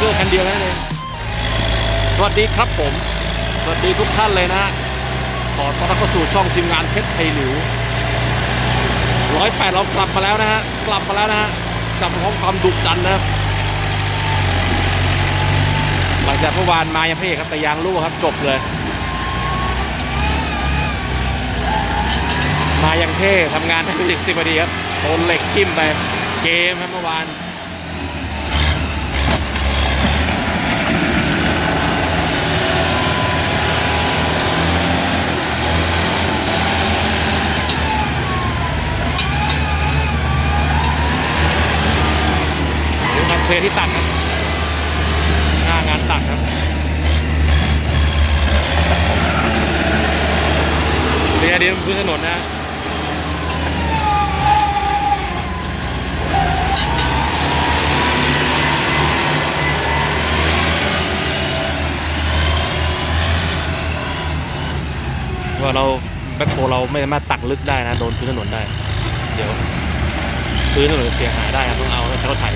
เกอร์คันเดียวนั่นเองสวัสดีครับผม สวัสดีทุกท่านเลยนะ ขอต้อนรับเข้าสู่ช่องทีมงานเพชรไทยหลิวร้อยแปดเรากลับมาแล้วนะฮะ กลับมาแล้วนะฮะ กลับมาพร้อมความดุดันนะครับหลังจากเมื่อวานมายังพระเอกครับแต่ยางรั่วครับจบเลย มายังเท่ทำงานได้ไม่งสิบนาทีครับโดนเหล็กทิ่มไป เกมครับเมื่อวาน ดูครับเพลที่ตัดครับหน้างานตัดครับเรียดีบนพื้นถนนนะฮะว่าเราแบ็คโฮเราไม่สามารถตักลึกได้นะ โดนพื้นถนนได้ เดี๋ยว พื้นถนนเสียหายได้ครับต้องเอาใช้รถไถ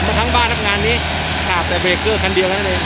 นมาทั้งบ้านทั้งงานนี้ขาดแต่เบรกเกอร์คันเดียวแค่นั้นเอง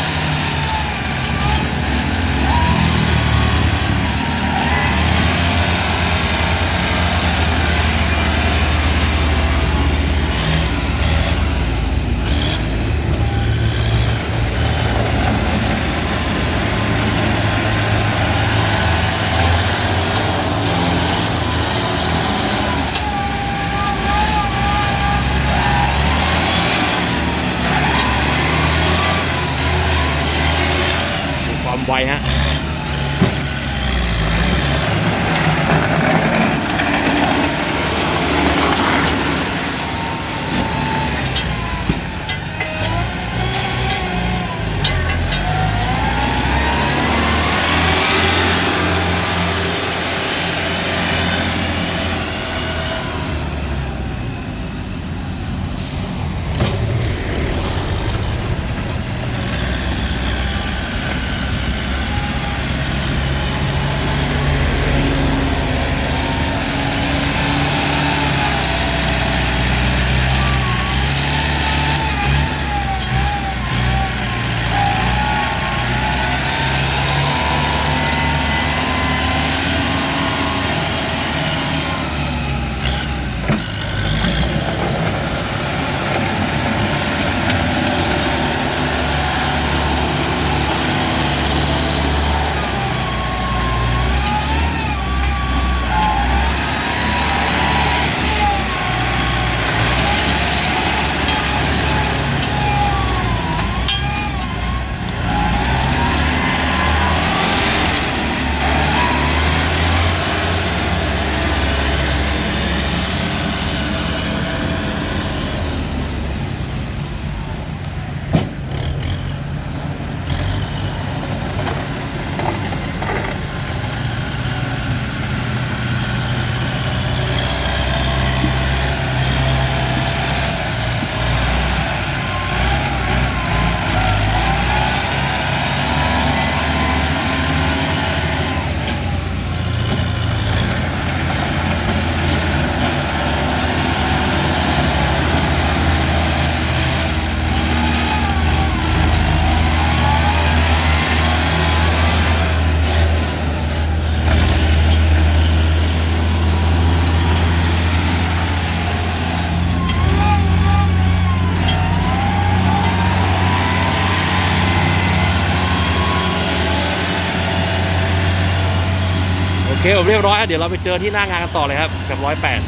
เคผมเรียบร้อยเดี๋ยวเราไปเจอที่หน้างานกันต่อเลยครับกับร้อยแปด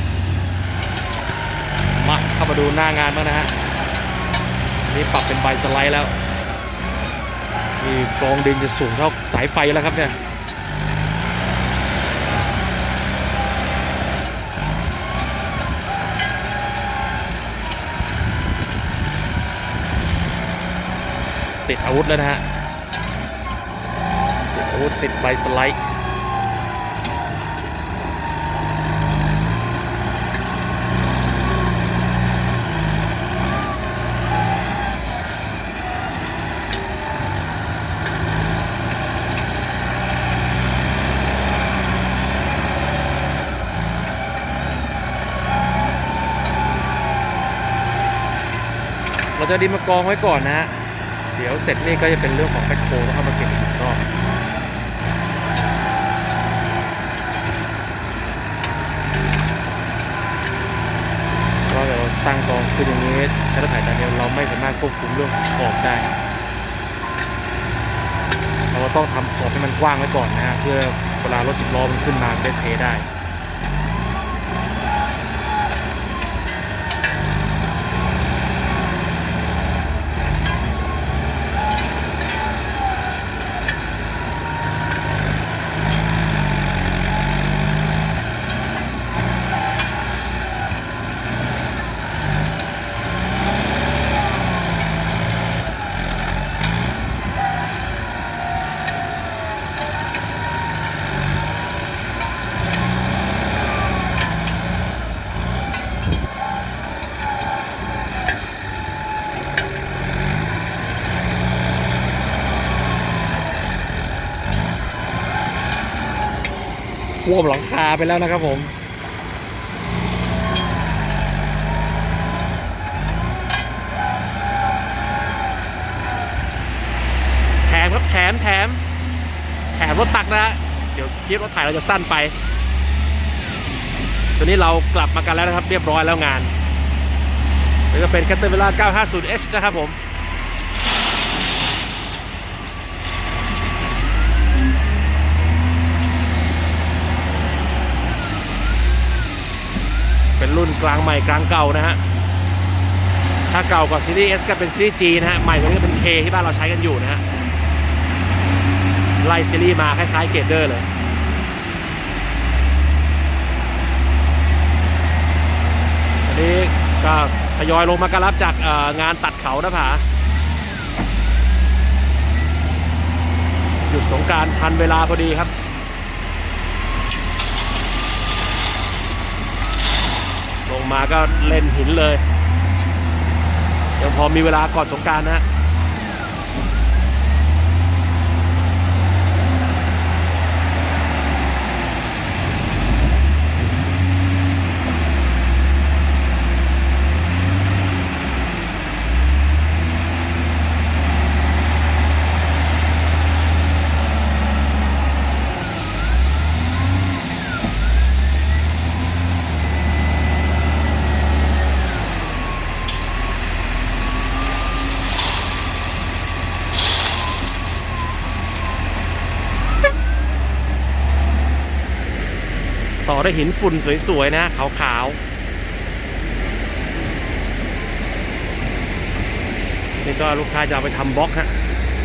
มาเข้ามาดูหน้างานบ้างนะฮะนี่ปรับเป็นใบสไลด์แล้วมีกองดินจะสูงเท่าสายไฟแล้วครับเนี่ยติดอาวุธแล้วนะฮะติดอาวุธติดใบสไลด์ จะดินมากองไว้ก่อนนะฮะ เดี๋ยวเสร็จนี่ก็จะเป็นเรื่องของแบคโฮแล้วเอามาเก็บอีกรอบก็เดี๋ยวตั้งกองขึ้นอย่างนี้ใช้รถไถแต่เดียวเราไม่สามารถควบคุมเรื่องขอบได้ เราก็ต้องทำขอบให้มันกว้างไว้ก่อนนะฮะเพื่อเวลารถสิบล้อมันขึ้นมาได้เทได้ ท่วมหลังคาไปแล้วนะครับผม แถมครับแถมแถมแถมรถตักนะฮะเดี๋ยวคลิปรถถ่ายเราจะสั้นไป ตอนนี้เรากลับมากันแล้วนะครับ เรียบร้อยแล้วงานนี่ก็เป็นแคตเตอร์เวลา 950H นะครับผม เป็นรุ่น กลางใหม่กลางเก่านะฮะถ้าเก่ากว่าซีรีส์ S ก็เป็นซีรีส์ G นะฮะใหม่กว่านี้ก็เป็น K ที่บ้านเราใช้กันอยู่นะฮะไล่ซีรีส์มาคล้ายๆเกเดอร์เลยอันนี้ก็ทยอยลงมากรับจากงานตัดเขานะผาหยุดสงการทันเวลาพอดีครับ ลง มาก็เล่นหินเลย ยังพอมีเวลาก่อนสงการนะ ฮะต่อด้หินฝุ่นสวยๆนะขาวๆนี่ก็ลูกค้าจะเอาไปทำบล็อกฮะ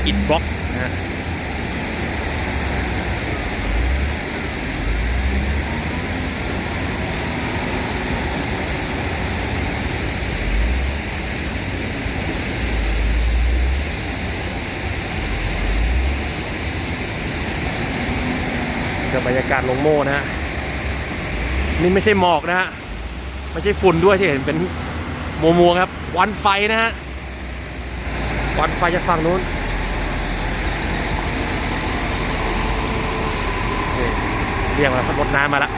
อิฐบล็อกนะฮะกับบรรยากาศลงโม่นะฮะ นี่ไม่ใช่หมอกนะฮะไม่ใช่ฝุ่นด้วยที่เห็นเป็นมัวมัวครับควันไฟนะฮะควันไฟจากฝั่งนู้นเรียกมารถน้ำมาแล้ว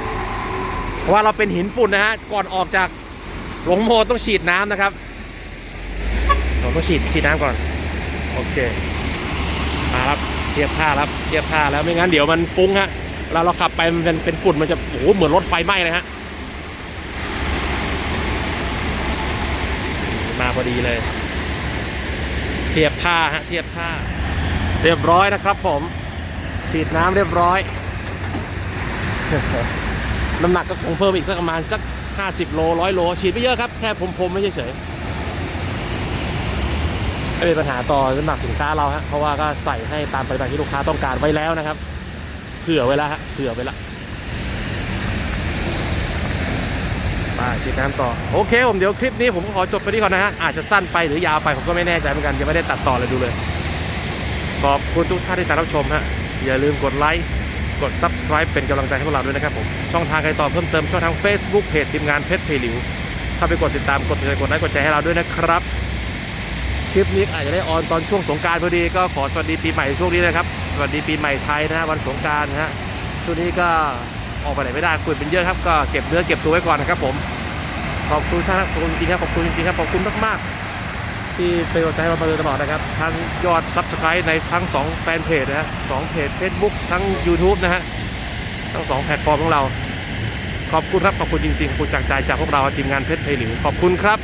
เพราะว่าเราเป็นหินฝุ่นนะฮะก่อนออกจากลงโมต้องฉีดน้ำนะครับเราต้องฉีดฉีดน้ำก่อนโอเคมาครับเทียบท่าครับเทียบท่าแล้วไม่งั้นเดี๋ยวมันฟุ้งฮะ เวลาเราขับไปมันเป็นเป็นฝุ่นมันจะโอ้โหเหมือนรถไฟไหม้เลยฮะมาพอดีเลย เทียบท่าฮะเทียบท่า เรียบร้อยนะครับ ผมฉีดน้ำเรียบร้อย น้ำหนักก็คงเพิ่มอีกสักประมาณสัก 50 โลร้อยโล ฉีดไม่เยอะครับ แค่พรมๆไม่เฉยไม่เป็นปัญหาต่อน้ำหนักสินค้าเราฮะเพราะว่าก็ใส่ให้ตามปริมาณที่ลูกค้าต้องการไว้แล้วนะครับ เผื่อไว้แล้วฮะเผื่อไว้แล้วไปฉีดน้ำต่อ โอเค ผมเดี๋ยวคลิปนี้ผมก็ขอจบไปที่ก่อนนะฮะ อาจจะสั้นไปหรือยาวไป ผมก็ไม่แน่ใจเหมือนกัน ยังไม่ได้ตัดต่อเลยดูเลย ขอบคุณทุกท่านที่ติดตามรับชมฮะ อย่าลืมกดไลค์ กด subscribe เป็นกำลังใจให้พวกเราด้วยนะครับผม ช่องทางการต่อเพิ่มเติมช่องทาง Facebook เพจทีมงานเพชรเพลิวเข้าไปกดติดตาม กดติดตามกดไลค์ กดแชร์ให้เราด้วยนะครับ คลิปนี้อาจจะได้ออนตอนช่วงสงกรารพอดี ก็ขอสวัสดีปีใหม่ช่วงนี้นะครับ วัสดีปีใหม่ไทยนะฮะวันสงการนะฮะช่วงนี้ก็ออกไปไหนไม่ได้คุยเป็นเยอะครับ ก็เก็บเนื้อเก็บตัวไว้ก่อนนะครับผมขอบคุณท่านขอบคุณจริงๆครับขอบคุณจริงๆครับขอบคุณมากๆ ที่เป็นกำลังใจให้เรามาโดยตลอดนะครับ ทั้งยอดซับสไครต์ในทั้งสองแฟนเพจนะฮะสองเพจ Facebook ทั้ง YouTube นะฮะทั้งสองแพลตฟอร์มของเรา ขอบคุณครับขอบคุณจริงๆขอบคุณจากใจจากพวกเราทีมงานเพชรไทยหลิวขอบคุณครับ